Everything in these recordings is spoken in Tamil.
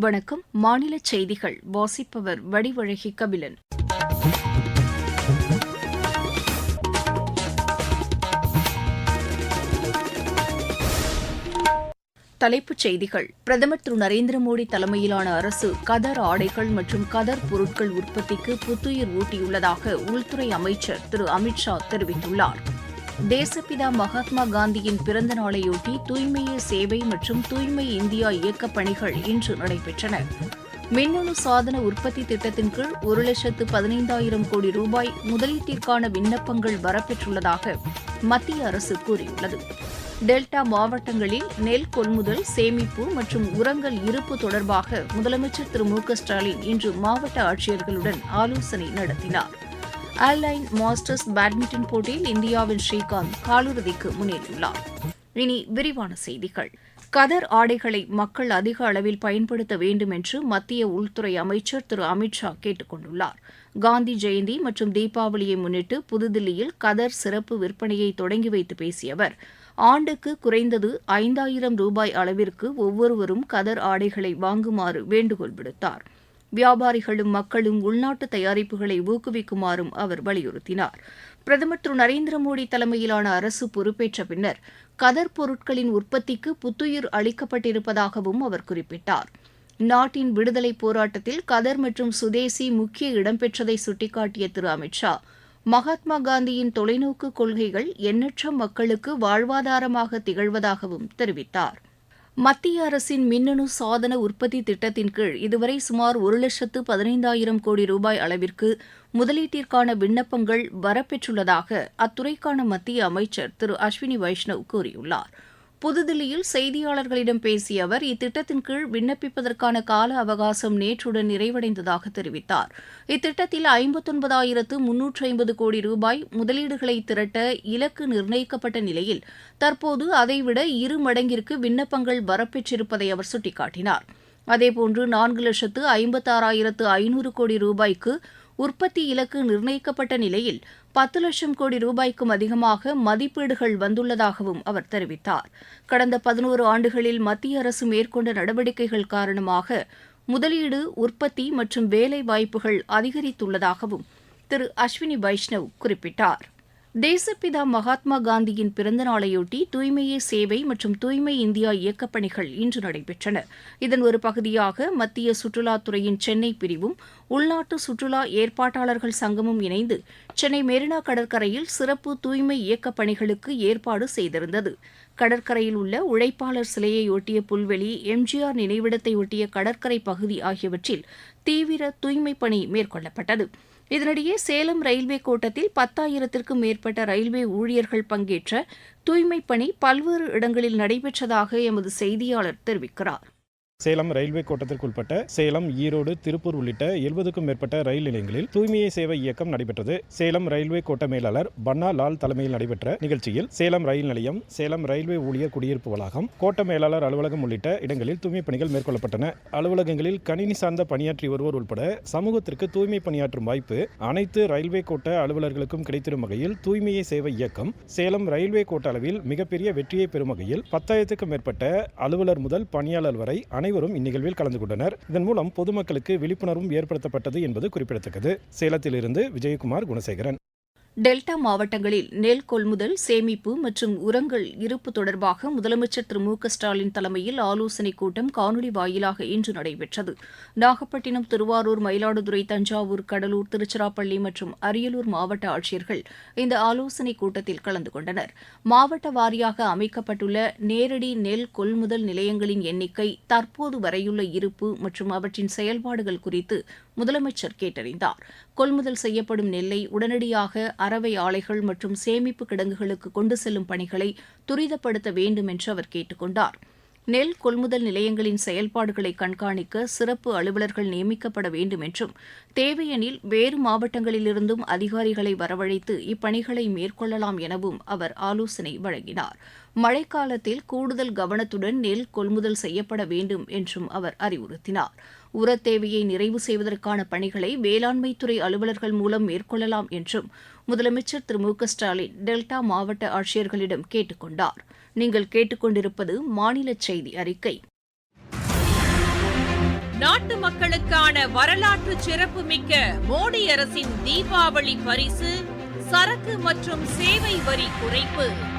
வணக்கம். மாநில செய்திகள். வாசிப்பவர் வடிவழகி கபிலன். தலைப்புச் செய்திகள். பிரதமர் திரு. நரேந்திர மோடி தலைமையிலான அரசு கதர் ஆடைகள் மற்றும் கதர் பொருட்கள் உற்பத்திக்கு புத்துயிர் ஊட்டியுள்ளதாக உள்துறை அமைச்சர் திரு. அமித் ஷா தெரிவித்துள்ளார். தேசப்பிதா மகாத்மா காந்தியின் பிறந்த நாளையொட்டி தூய்மையே சேவை மற்றும் தூய்மை இந்தியா இயக்கப் பணிகள் இன்று நடைபெற்றன. மின்னணு சாதன உற்பத்தி திட்டத்தின் கீழ் ஒரு லட்சத்து பதினைந்தாயிரம் கோடி ரூபாய் முதலீட்டிற்கான விண்ணப்பங்கள் வரப்பெற்றுள்ளதாக மத்திய அரசு கூறியுள்ளது. டெல்டா மாவட்டங்களில் நெல் கொள்முதல் சேமிப்பு மற்றும் உரங்கள் இருப்பு தொடர்பாக முதலமைச்சர் திரு மு க ஸ்டாலின் இன்று மாவட்ட ஆட்சியர்களுடன் ஆலோசனை நடத்தினார். ஆல்லைன் மாஸ்டர்ஸ் பேட்மிண்டன் போட்டியில் இந்தியாவின் ஸ்ரீகாந்த் காலிறுதிக்கு முன்னேறியுள்ளார். இனி விரிவான செய்திகள். கதர் ஆடைகளை மக்கள் அதிக அளவில் பயன்படுத்த வேண்டும் என்று மத்திய உள்துறை அமைச்சர் திரு அமித்ஷா கேட்டுக் கொண்டுள்ளார் காந்தி ஜெயந்தி மற்றும் தீபாவளியை முன்னிட்டு புதுதில்லியில் கதர் சிறப்பு விற்பனையை தொடங்கி வைத்து பேசிய அவர் ஆண்டுக்கு குறைந்தது ஐந்தாயிரம் ரூபாய் அளவிற்கு ஒவ்வொருவரும் கதர் ஆடைகளை வாங்குமாறு வேண்டுகோள் விடுத்தார். வியாபாரிகளும் மக்களும் உள்நாட்டு தயாரிப்புகளை ஊக்குவிக்குமாறும் அவர் வலியுறுத்தினார். பிரதமர் திரு நரேந்திர மோடி தலைமையிலான அரசு பொறுப்பேற்ற பின்னர் கதர் பொருட்களின் உற்பத்திக்கு புத்துயிர் அளிக்கப்பட்டிருப்பதாகவும் அவர் குறிப்பிட்டார். நாட்டின் விடுதலைப் போராட்டத்தில் கதர் மற்றும் சுதேசி முக்கிய இடம்பெற்றதை சுட்டிக்காட்டிய திரு அமித்ஷா மகாத்மா காந்தியின் தொலைநோக்கு கொள்கைகள் எண்ணற்ற மக்களுக்கு வாழ்வாதாரமாக திகழ்வதாகவும் தெரிவித்தார். மத்திய அரசின் மின்னணு சாதன உற்பத்தி திட்டத்தின் கீழ் இதுவரை சுமார் ஒரு லட்சத்து பதினைந்தாயிரம் கோடி ரூபாய் அளவிற்கு முதலீட்டிற்கான விண்ணப்பங்கள் வரப்பெற்றுள்ளதாக அத்துறைக்கான மத்திய அமைச்சர் திரு அஸ்வினி வைஷ்ணவ் கூறியுள்ளார். புதுதில்லியில் செய்தியாளர்களிடம் பேசிய அவர் இத்திட்டத்தின் கீழ் விண்ணப்பிப்பதற்கான கால அவகாசம் நேற்றுடன் நிறைவடைந்ததாக தெரிவித்தார். இத்திட்டத்தில் ஐம்பத்தொன்பதாயிரத்து முன்னூற்று ஐம்பது கோடி ரூபாய் முதலீடுகளை திரட்ட இலக்கு நிர்ணயிக்கப்பட்ட நிலையில் தற்போது அதைவிட இரு மடங்கிற்கு விண்ணப்பங்கள் வரப்பெற்றிருப்பதை அவர் சுட்டிக்காட்டினார். அதேபோன்று நான்கு லட்சத்து ஐம்பத்தாறாயிரத்து ஐநூறு கோடி ரூபாய்க்கு உற்பத்தி இலக்கு நிர்ணயிக்கப்பட்ட நிலையில் பத்து லட்சம் கோடி ரூபாய்க்கும் அதிகமாக மதிப்பீடுகள் வந்துள்ளதாகவும் அவர் தெரிவித்தார். கடந்த பதினோரு ஆண்டுகளில் மத்திய அரசு மேற்கொண்ட நடவடிக்கைகள் காரணமாக முதலீடு உற்பத்தி மற்றும் வேலை வாய்ப்புகள் அதிகரித்துள்ளதாகவும் திரு அஸ்வினி வைஷ்ணவ் குறிப்பிட்டார். தேசப்பிதா மகாத்மா காந்தியின் பிறந்த நாளையொட்டி தூய்மையே சேவை மற்றும் தூய்மை இந்தியா இயக்கப் பணிகள் இன்று நடைபெற்றன. இதன் ஒரு பகுதியாக மத்திய சுற்றுலாத்துறையின் சென்னை பிரிவும் உள்நாட்டு சுற்றுலா ஏற்பாட்டாளர்கள் சங்கமும் இணைந்து சென்னை மெரினா கடற்கரையில் சிறப்பு தூய்மை இயக்கப் பணிகளுக்கு ஏற்பாடு செய்திருந்தது. கடற்கரையில் உள்ள உழைப்பாளர் சிலையை ஒட்டிய புல்வெளி எம்ஜிஆர் நினைவிடத்தை ஒட்டிய கடற்கரை பகுதி ஆகியவற்றில் தீவிர தூய்மைப் பணி மேற்கொள்ளப்பட்டது. இதனிடையே சேலம் ரயில்வே கோட்டத்தில் பத்தாயிரத்திற்கும் மேற்பட்ட ரயில்வே ஊழியர்கள் பங்கேற்ற தூய்மைப் பணி பல்வேறு இடங்களில் நடைபெற்றதாக எமது செய்தியாளர் தெரிவிக்கிறார். சேலம் ரயில்வே கோட்டத்திற்குட்பட்ட சேலம் ஈரோடு திருப்பூர் உள்ளிட்ட எழுபதுக்கும் மேற்பட்ட ரயில் நிலையங்களில் தூய்மையை சேவை இயக்கம் நடைபெற்றது. சேலம் ரயில்வே கோட்ட மேலாளர் பன்னா லால் தலைமையில் நடைபெற்ற நிகழ்ச்சியில் சேலம் ரயில் நிலையம் சேலம் ரயில்வே ஊழியர் குடியிருப்பு வளாகம் கோட்ட மேலாளர் அலுவலகம் உள்ளிட்ட இடங்களில் தூய்மைப் பணிகள் மேற்கொள்ளப்பட்டன. அலுவலகங்களில் கணினி சார்ந்த பணியாற்றி வருவோர் உட்பட சமூகத்திற்கு தூய்மை பணியாற்றும் வாய்ப்பு அனைத்து ரயில்வே கோட்ட அலுவலர்களுக்கும் கிடைத்திடும் வகையில் தூய்மையை சேவை இயக்கம் சேலம் ரயில்வே கோட்ட அளவில் மிகப்பெரிய வெற்றியை பெறும் வகையில் பத்தாயிரத்துக்கும் மேற்பட்ட அலுவலர் முதல் பணியாளர் வரை அனைவரும் இந்நிகழ்வில் கலந்து கொண்டனர். இதன் மூலம் பொதுமக்களுக்கு விழிப்புணர்வும் ஏற்படுத்தப்பட்டது என்பது குறிப்பிடத்தக்கது. சேலத்திலிருந்து விஜயகுமார் குணசேகரன். டெல்டா மாவட்டங்களில் நெல் கொள்முதல் சேமிப்பு மற்றும் உரங்கள் இருப்பு தொடர்பாக முதலமைச்சர் திரு மு க ஸ்டாலின் தலைமையில் ஆலோசனைக் கூட்டம் காணொலி வாயிலாக இன்று நடைபெற்றது. நாகப்பட்டினம் திருவாரூர் மயிலாடுதுறை தஞ்சாவூர் கடலூர் திருச்சிராப்பள்ளி மற்றும் அரியலூர் மாவட்ட ஆட்சியர்கள் இந்த ஆலோசனைக் கூட்டத்தில் கலந்து கொண்டனர். மாவட்ட வாரியாக அமைக்கப்பட்டுள்ள நேரடி நெல் கொள்முதல் நிலையங்களின் எண்ணிக்கை தற்போது வரையுள்ள இருப்பு மற்றும் அவற்றின் செயல்பாடுகள் குறித்து முதலமைச்சர் கேட்டறிந்தார். கொள்முதல் செய்யப்படும் நெல்லை உடனடியாக அரவை ஆலைகள் மற்றும் சேமிப்பு கிடங்குகளுக்கு கொண்டு செல்லும் பணிகளை துரிதப்படுத்த வேண்டும் என்று அவர் கேட்டுக் கொண்டார் நெல் கொள்முதல் நிலையங்களின் செயல்பாடுகளை கண்காணிக்க சிறப்பு அலுவலர்கள் நியமிக்கப்பட வேண்டும் என்றும் தேவையெனில் வேறு மாவட்டங்களிலிருந்தும் அதிகாரிகளை வரவழைத்து இப்பணிகளை மேற்கொள்ளலாம் எனவும் அவர் ஆலோசனை வழங்கினார். மழைக்காலத்தில் கூடுதல் கவனத்துடன் நெல் கொள்முதல் செய்யப்பட வேண்டும் என்றும் அவர் அறிவுறுத்தினார். உரத் தேவையை நிறைவு செய்வதற்கான பணிகளை வேளாண்மைத்துறை அலுவலர்கள் மூலம் மேற்கொள்ளலாம் என்றும் முதலமைச்சர் திரு மு க ஸ்டாலின் டெல்டா மாவட்ட ஆட்சியர்களிடம் கேட்டுக் கொண்டார். நீங்கள் கேட்டுக்கொண்டிருப்பது மாநில செய்தி அறிக்கை. நாட்டு மக்களுக்கான வரலாற்று சிறப்புமிக்க மோடி அரசின் தீபாவளி பரிசு சரக்கு மற்றும் சேவை வரி குறைப்பு.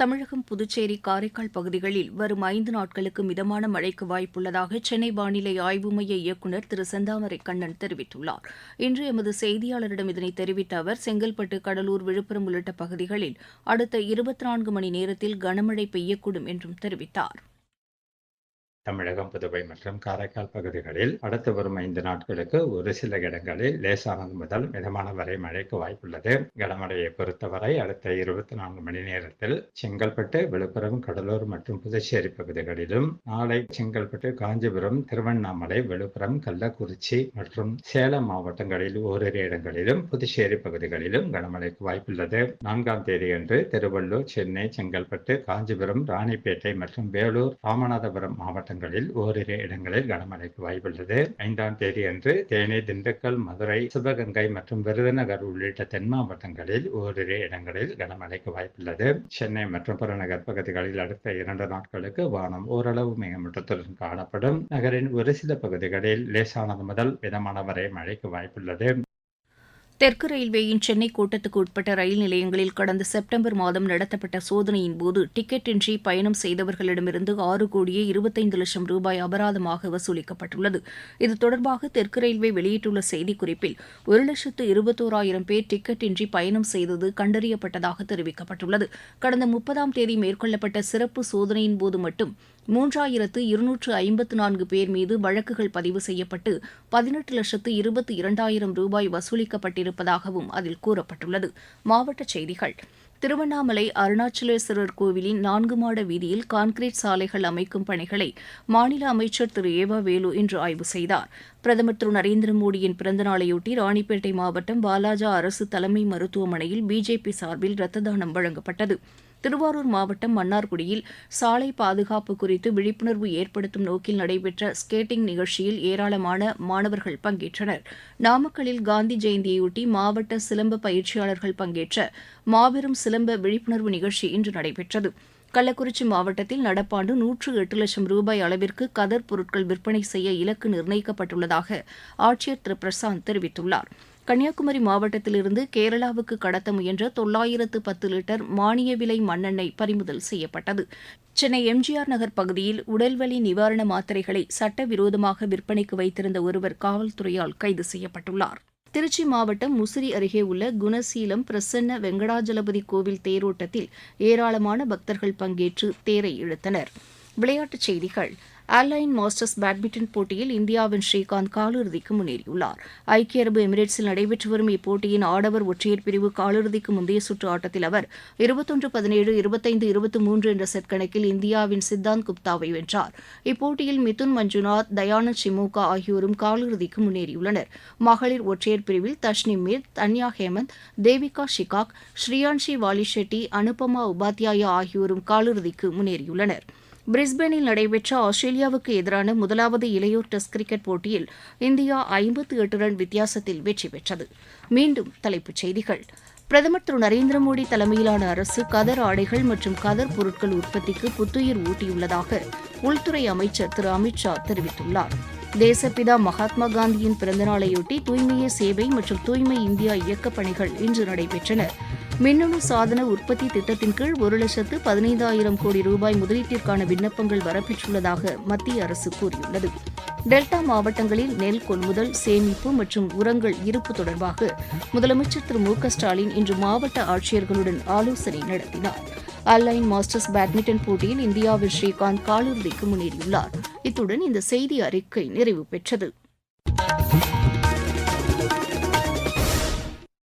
தமிழகம் புதுச்சேரி காரைக்கால் பகுதிகளில் வரும் ஐந்து நாட்களுக்கு மிதமான மழைக்கு வாய்ப்புள்ளதாக சென்னை வானிலை ஆய்வு மைய இயக்குநர் திரு. செந்தாமரை கண்ணன் தெரிவித்துள்ளார். இன்று எமது செய்தியாளரிடம் இதனை தெரிவித்த அவர் செங்கல்பட்டு கடலூர் விழுப்புரம் உள்ளிட்ட பகுதிகளில் அடுத்த இருபத்தி நான்கு மணி நேரத்தில் கனமழை பெய்யக்கூடும் என்றும் தெரிவித்தார். தமிழகம் புதுவை மற்றும் காரைக்கால் பகுதிகளில் அடுத்து வரும் ஐந்து நாட்களுக்கு ஒரு சில இடங்களில் லேசானது முதல் மிதமான வரை மழைக்கு வாய்ப்புள்ளது. கனமழையை பொறுத்தவரை அடுத்த இருபத்தி நான்கு மணி நேரத்தில் செங்கல்பட்டு விழுப்புரம் கடலூர் மற்றும் புதுச்சேரி பகுதிகளிலும் நாளை செங்கல்பட்டு காஞ்சிபுரம் திருவண்ணாமலை விழுப்புரம் கள்ளக்குறிச்சி மற்றும் சேலம் மாவட்டங்களில் ஓரிரு இடங்களிலும் புதுச்சேரி பகுதிகளிலும் கனமழைக்கு வாய்ப்புள்ளது. நான்காம் தேதியன்று திருவள்ளூர் சென்னை செங்கல்பட்டு காஞ்சிபுரம் ராணிப்பேட்டை மற்றும் வேலூர் ராமநாதபுரம் மாவட்டங்கள் மாவட்டங்களில் ஓரிரு இடங்களில் கனமழைக்கு வாய்ப்புள்ளது. ஐந்தாம் தேதி அன்று தேனி திண்டுக்கல் மதுரை சிவகங்கை மற்றும் விருதுநகர் உள்ளிட்ட தென் மாவட்டங்களில் ஓரிரு இடங்களில் கனமழைக்கு வாய்ப்புள்ளது. சென்னை மற்றும் புறநகர் பகுதிகளில் அடுத்த இரண்டு நாட்களுக்கு வானம் ஓரளவு மேகமூட்டத்துடன் காணப்படும். நகரின் ஒரு சில பகுதிகளில் லேசானது முதல் மிதமான வரை மழைக்கு வாய்ப்புள்ளது. தெற்கு ரயில்வேயின் சென்னை கோட்டத்துக்கு உட்பட்ட ரயில் நிலையங்களில் கடந்த செப்டம்பர் மாதம் நடத்தப்பட்ட சோதனையின் போது டிக்கெட் இன்றி பயணம் செய்தவர்களிடமிருந்து ஆறு கோடியே இருபத்தைந்து லட்சம் ரூபாய் அபராதமாக வசூலிக்கப்பட்டுள்ளது. இது தொடர்பாக தெற்கு ரயில்வே வெளியிட்டுள்ள செய்திக்குறிப்பில் ஒரு லட்சத்து இருபத்தோராயிரம் பேர் டிக்கெட் இன்றி பயணம் செய்தது கண்டறியப்பட்டதாக தெரிவிக்கப்பட்டுள்ளது. கடந்த முப்பதாம் தேதி மேற்கொள்ளப்பட்ட சிறப்பு சோதனையின் போது மட்டும் மூன்றாயிரத்து இருநூற்று ஐம்பத்து நான்கு பேர் மீது வழக்குகள் பதிவு செய்யப்பட்டு பதினெட்டு லட்சத்து இருபத்தி இரண்டாயிரம் ரூபாய் வசூலிக்கப்பட்டிருப்பதாகவும் அதில் கூறப்பட்டுள்ளது. மாவட்டச் செய்திகள். திருவண்ணாமலை அருணாச்சலேஸ்வரர் கோவிலின் நான்கு மாட வீதியில் கான்கிரீட் சாலைகள் அமைக்கும் பணிகளை மாநில அமைச்சர் திரு. ஏவா வேலு இன்று ஆய்வு செய்தார். பிரதமர் திரு நரேந்திர மோடியின் பிறந்தநாளையொட்டி ராணிப்பேட்டை மாவட்டம் பாலாஜா அரசு தலைமை மருத்துவமனையில் பிஜேபி சார்பில் ரத்த தானம் வழங்கப்பட்டது. திருவாரூர் மாவட்டம் மன்னார்குடியில் சாலை பாதுகாப்பு குறித்து விழிப்புணர்வு ஏற்படுத்தும் நோக்கில் நடைபெற்ற ஸ்கேட்டிங் நிகழ்ச்சியில் ஏராளமான மாணவர்கள் பங்கேற்றனர். நாமக்கல்லில் காந்தி ஜெயந்தியையொட்டி மாவட்ட சிலம்ப பயிற்சியாளர்கள் பங்கேற்ற மாபெரும் சிலம்ப விழிப்புணர்வு நிகழ்ச்சி இன்று நடைபெற்றது. கள்ளக்குறிச்சி மாவட்டத்தில் நடப்பாண்டு நூற்று எட்டு லட்சம் ரூபாய் அளவிற்கு கதர் பொருட்கள் விற்பனை செய்ய இலக்கு நிர்ணயிக்கப்பட்டுள்ளதாக ஆட்சியர் திரு. பிரசாந்த் தெரிவித்துள்ளார். கன்னியாகுமரி மாவட்டத்திலிருந்து கேரளாவுக்கு கடத்த முயன்ற தொள்ளாயிரத்து பத்து லிட்டர் மானிய விலை மண்ணெண்ணெய் பறிமுதல் செய்யப்பட்டது. சென்னை எம்ஜிஆர் நகர் பகுதியில் உடல்வலி நிவாரண மாத்திரைகளை சட்டவிரோதமாக விற்பனைக்கு வைத்திருந்த ஒருவர் காவல்துறையால் கைது செய்யப்பட்டுள்ளார். திருச்சி மாவட்டம் முசிறி அருகே உள்ள குணசீலம் பிரசன்ன வெங்கடாஜலபதி கோவில் தேரோட்டத்தில் ஏராளமான பக்தர்கள் பங்கேற்று தேரை இழுத்தனர். விளையாட்டுச் செய்திகள். ஆல்லைன் மாஸ்டர்ஸ் பேட்மிண்டன் போட்டியில் இந்தியாவின் ஸ்ரீகாந்த் காலிறுதிக்கு முன்னேறியுள்ளார். ஐக்கிய அரபு எமிரேட்ஸில் நடைபெற்று வரும் இப்போட்டியின் ஆடவர் ஒற்றையர் பிரிவு காலிறுதிக்கு முந்தைய சுற்று ஆட்டத்தில் அவர் இருபத்தொன்று பதினேழு இருபத்தைந்து இருபத்தி மூன்று என்ற செட் கணக்கில் இந்தியாவின் சித்தாந்த் குப்தாவை வென்றார். இப்போட்டியில் மிதுன் மஞ்சுநாத் தயானந்த் சிமோகா ஆகியோரும் காலிறுதிக்கு முன்னேறியுள்ளனர். மகளிர் ஒற்றையர் பிரிவில் தஷ்னி மீர் தன்யா ஹேமந்த் தேவிகா ஷிகாக் ஸ்ரீயான்ஷி வாலிஷெட்டி அனுபமா உபாத்யாயா ஆகியோரும் காலிறுதிக்கு முன்னேறியுள்ளனர். பிரிஸ்பேனில் நடைபெற்ற ஆஸ்திரேலியாவுக்கு எதிரான முதலாவது இளையோர் டெஸ்ட் கிரிக்கெட் போட்டியில் இந்தியா ஐம்பத்து எட்டு ரன் வித்தியாசத்தில் வெற்றி பெற்றது. மீண்டும் தலைப்புச் செய்திகள். பிரதமர் திரு நரேந்திர மோடி தலைமையிலான அரசு கதர் ஆடைகள் மற்றும் கதர் பொருட்கள் உற்பத்திக்கு புத்துயிர் ஊட்டியுள்ளதாக உள்துறை அமைச்சர் திரு அமித் ஷா தெரிவித்துள்ளார். தேசப்பிதா மகாத்மா காந்தியின் பிறந்தநாளையொட்டி தூய்மையே சேவை மற்றும் தூய்மை இந்தியா இயக்கப் பணிகள் இன்று நடைபெற்றன. மின்னணு சாதன உற்பத்தி திட்டத்தின் கீழ் ஒரு லட்சத்து பதினைந்தாயிரம் கோடி ரூபாய் முதலீட்டிற்கான விண்ணப்பங்கள் வரப்பெற்றுள்ளதாக மத்திய அரசு கூறியுள்ளது. டெல்டா மாவட்டங்களில் நெல் கொள்முதல் சேமிப்பு மற்றும் உரங்கள் இருப்பு தொடர்பாக முதலமைச்சர் திரு மு ஸ்டாலின் இன்று மாவட்ட ஆட்சியர்களுடன் ஆலோசனை நடத்தினார். அல்லைன் மாஸ்டர்ஸ் பேட்மிண்டன் போட்டியில் இந்தியாவின் ஸ்ரீகாந்த் காலிறுதிக்கு முன்னேறியுள்ளார். இத்துடன் இந்த செய்தி அறிக்கை நிறைவு பெற்றது.